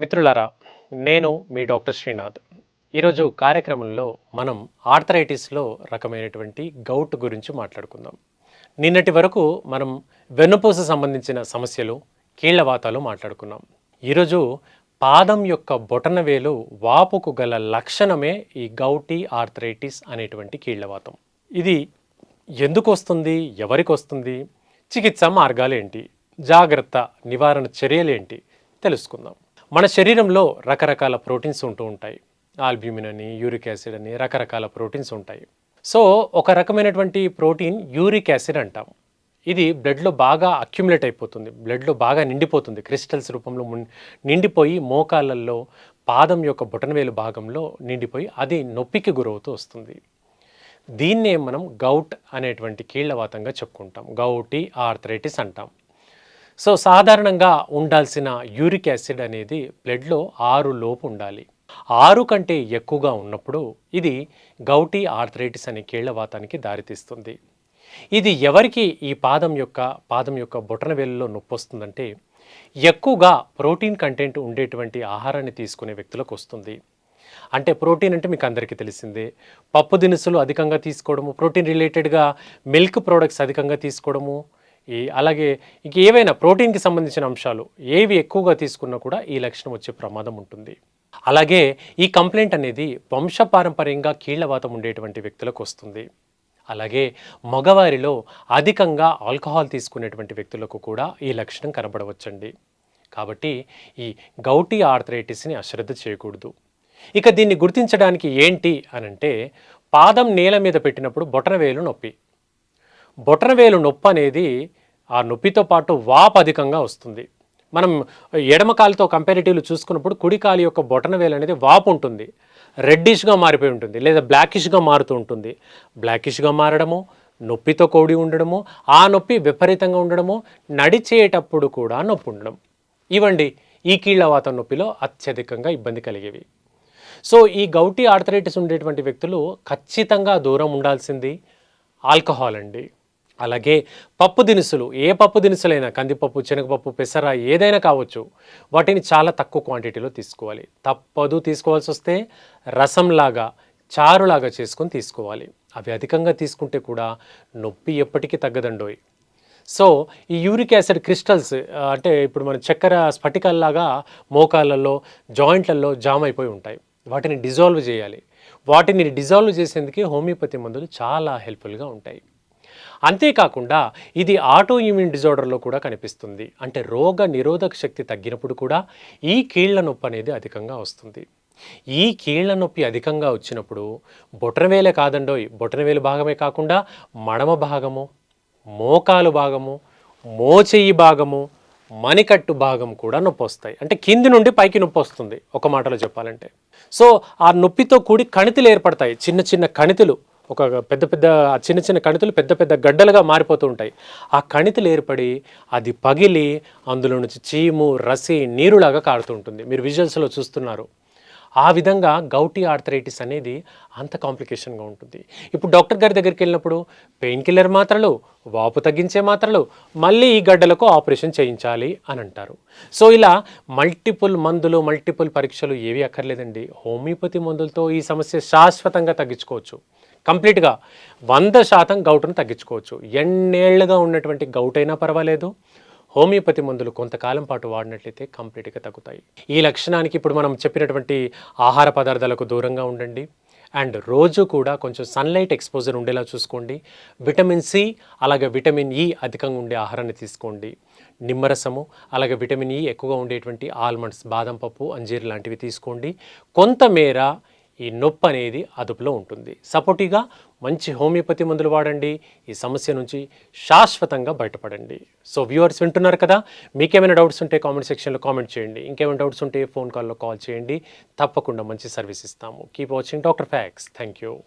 మిత్రులారా నేను మీ డాక్టర్ శ్రీనాథ్. ఈరోజు కార్యక్రమంలో మనం ఆర్థరైటిస్లో రకమైనటువంటి గౌట్ గురించి మాట్లాడుకుందాం. నిన్నటి వరకు మనం వెన్నుపూస సంబంధించిన సమస్యలు కీళ్ళవాతాలు మాట్లాడుకున్నాం. ఈరోజు పాదం యొక్క బొటనవేలు వాపుకు గల లక్షణమే ఈ గౌటీ ఆర్థరైటిస్ అనేటువంటి కీళ్ళవాతం ఇది ఎందుకు వస్తుంది? ఎవరికి వస్తుంది? చికిత్స మార్గాలు ఏంటి జాగ్రత్త నివారణ చర్యలు ఏంటి తెలుసుకుందాం. మన శరీరంలో రకరకాల ప్రోటీన్స్ ఉంటూ ఉంటాయి. ఆల్బ్యూమిన్ అని యూరిక్ యాసిడ్ అని రకరకాల ప్రోటీన్స్ ఉంటాయి. సో ఒక రకమైనటువంటి ప్రోటీన్ యూరిక్ యాసిడ్ అంటాం. ఇది బ్లడ్లో బాగా అక్యుములేట్ అయిపోతుంది. బ్లడ్లో బాగా నిండిపోతుంది. క్రిస్టల్స్ రూపంలో నిండిపోయి మోకాళ్ళల్లో పాదం యొక్క బొటనవేలు భాగంలో నిండిపోయి అది నొప్పికి గురవుతూ వస్తుంది. దీన్నే మనం గౌట్ అనేటువంటి కీళ్ళవాతంగా చెప్పుకుంటాం. గౌటి ఆర్థరైటిస్ అంటాం. సో సాధారణంగా ఉండాల్సిన యూరిక్ యాసిడ్ అనేది బ్లడ్లో ఆరు లోపు ఉండాలి. ఆరు కంటే ఎక్కువగా ఉన్నప్పుడు ఇది గౌటీ ఆర్థరైటిస్ అనే కీళ్ళవాతానికి దారితీస్తుంది. ఇది ఎవరికి ఈ పాదం యొక్క పాదం యొక్క బొటనవేలులో నొప్పి వస్తుందంటే ఎక్కువగా ప్రోటీన్ కంటెంట్ ఉండేటువంటి ఆహారాన్ని తీసుకునే వ్యక్తులకు వస్తుంది. అంటే ప్రోటీన్ అంటే మీకు అందరికీ తెలిసిందే. పప్పు దినుసులు అధికంగా తీసుకోవడము ప్రోటీన్ రిలేటెడ్గా మిల్క్ ప్రోడక్ట్స్ అధికంగా తీసుకోవడము ఈ అలాగే ఇంక ఏవైనా ప్రోటీన్కి సంబంధించిన అంశాలు ఏవి ఎక్కువగా తీసుకున్నా కూడా ఈ లక్షణం వచ్చే ప్రమాదం ఉంటుంది. అలాగే ఈ కంప్లైంట్ అనేది వంశపారంపర్యంగా కీళ్ళవాతం ఉండేటువంటి వ్యక్తులకు వస్తుంది. అలాగే మగవారిలో అధికంగా ఆల్కహాల్ తీసుకునేటువంటి వ్యక్తులకు కూడా ఈ లక్షణం కనబడవచ్చండి. కాబట్టి ఈ గౌటీ ఆర్థరైటిస్ని అశ్రద్ధ చేయకూడదు. ఇక దీన్ని గుర్తించడానికి ఏంటి అనంటే పాదం నేల మీద పెట్టినప్పుడు బొటనవేలు నొప్పి. బొటనవేలు నొప్పి అనేది ఆ నొప్పితో పాటు వాప్ అధికంగా వస్తుంది. మనం ఎడమ కాలుతో కంపారిటివ్లు చూసుకున్నప్పుడు కుడి కాలు యొక్క బొటనవేలు అనేది వాపు ఉంటుంది. రెడ్డిష్గా మారిపోయి ఉంటుంది. లేదా బ్లాకిష్గా మారుతూ ఉంటుంది. బ్లాకిష్గా మారడము నొప్పితో కూడి ఉండడము ఆ నొప్పి విపరీతంగా ఉండడము నడిచేటప్పుడు కూడా నొప్పి ఉండడం. ఇవండి ఈ కీళ్ళవాత నొప్పిలో అత్యధికంగా ఇబ్బంది కలిగేవి. సో ఈ గౌటీ ఆర్థరైటిస్ ఉండేటువంటి వ్యక్తులు ఖచ్చితంగా దూరం ఉండాల్సింది ఆల్కహాల్ అండి. అలాగే పప్పు దినుసులు ఏ పప్పు దినుసులైనా కందిపప్పు శనగపప్పు పెసర ఏదైనా కావచ్చు వాటిని చాలా తక్కువ క్వాంటిటీలో తీసుకోవాలి. తప్పదు తీసుకోవాల్సి వస్తే రసంలాగా చారులాగా చేసుకొని తీసుకోవాలి. అవి అధికంగా తీసుకుంటే కూడా నొప్పి ఎప్పటికీ తగ్గదండోయ్. సో ఈ యూరిక్ యాసిడ్ క్రిస్టల్స్ అంటే ఇప్పుడు మన చక్కెర స్ఫటికాల్లాగా మోకాళ్ళల్లో జాయింట్లలో జామ్ అయిపోయి ఉంటాయి. వాటిని డిజాల్వ్ చేయాలి. వాటిని డిజాల్వ్ చేసేందుకే హోమియోపతి మందులు చాలా హెల్ప్ఫుల్గా ఉంటాయి. అంతేకాకుండా ఇది ఆటో ఇమ్యూన్ డిజార్డర్లో కూడా కనిపిస్తుంది. అంటే రోగ నిరోధక శక్తి తగ్గినప్పుడు కూడా ఈ కీళ్ళ నొప్పి అనేది అధికంగా వస్తుంది. ఈ కీళ్ళ నొప్పి అధికంగా వచ్చినప్పుడు బొటనవేలే కాదండోయ్ బొటనవేలు భాగమే కాకుండా మడమ భాగము మోకాలు భాగము మోచెయ్యి భాగము మణికట్టు భాగం కూడా నొప్పి వస్తాయి. అంటే కింది నుండి పైకి నొప్పి వస్తుంది ఒక మాటలో చెప్పాలంటే. సో ఆ నొప్పితో కూడి కణితులు ఏర్పడతాయి చిన్న చిన్న కణితులు. ఒక పెద్ద పెద్ద ఆ చిన్న చిన్న కణితులు పెద్ద పెద్ద గడ్డలుగా మారిపోతూ ఉంటాయి. ఆ కణితులు ఏర్పడి అది పగిలి అందులో నుంచి చీము రసి నీరులాగా కారుతూ ఉంటుంది. మీరు విజువల్స్లో చూస్తున్నారు. ఆ విధంగా గౌటీ ఆర్థరైటిస్ అనేది అంత కాంప్లికేషన్గా ఉంటుంది. ఇప్పుడు డాక్టర్ గారి దగ్గరికి వెళ్ళినప్పుడు పెయిన్ కిల్లర్ మాత్రలు వాపు తగ్గించే మాత్రలు మళ్ళీ ఈ గడ్డలకు ఆపరేషన్ చేయించాలి అని అంటారు. సో ఇలా మల్టిపుల్ మందులు మల్టిపుల్ పరీక్షలు ఏవి అక్కర్లేదండి. హోమియోపతి మందులతో ఈ సమస్య శాశ్వతంగా తగ్గించుకోవచ్చు. కంప్లీట్గా వంద శాతం గౌటును తగ్గించుకోవచ్చు. ఎన్నేళ్ళుగా ఉన్నటువంటి గౌట్ అయినా పర్వాలేదు. హోమియోపతి మందులు కొంతకాలం పాటు వాడినట్లయితే కంప్లీట్గా తగ్గుతాయి. ఈ లక్షణానికి ఇప్పుడు మనం చెప్పినటువంటి ఆహార పదార్థాలకు దూరంగా ఉండండి. అండ్ రోజు కూడా కొంచెం సన్లైట్ ఎక్స్పోజర్ ఉండేలా చూసుకోండి. విటమిన్ సి అలాగే విటమిన్ ఇ అధికంగా ఉండే ఆహారాన్ని తీసుకోండి. నిమ్మరసము అలాగే విటమిన్ ఇ ఎక్కువగా ఉండేటువంటి ఆల్మండ్స్ బాదం పప్పు అంజీర్ లాంటివి తీసుకోండి. కొంతమేర ఈ నొప్పి అనేది అదుపులో ఉంటుంది. సపోర్టివ్గా మంచి హోమియోపతి మందులు వాడండి. ఈ సమస్య నుంచి శాశ్వతంగా బయటపడండి. సో వ్యూవర్స్ వింటున్నారు కదా? మీకేమైనా డౌట్స్ ఉంటే కామెంట్ సెక్షన్లో కామెంట్ చేయండి. ఇంకేమైనా డౌట్స్ ఉంటే ఫోన్ కాల్లో కాల్ చేయండి. తప్పకుండా మంచి సర్వీస్ ఇస్తాము. Keep watching doctor facts. Thank you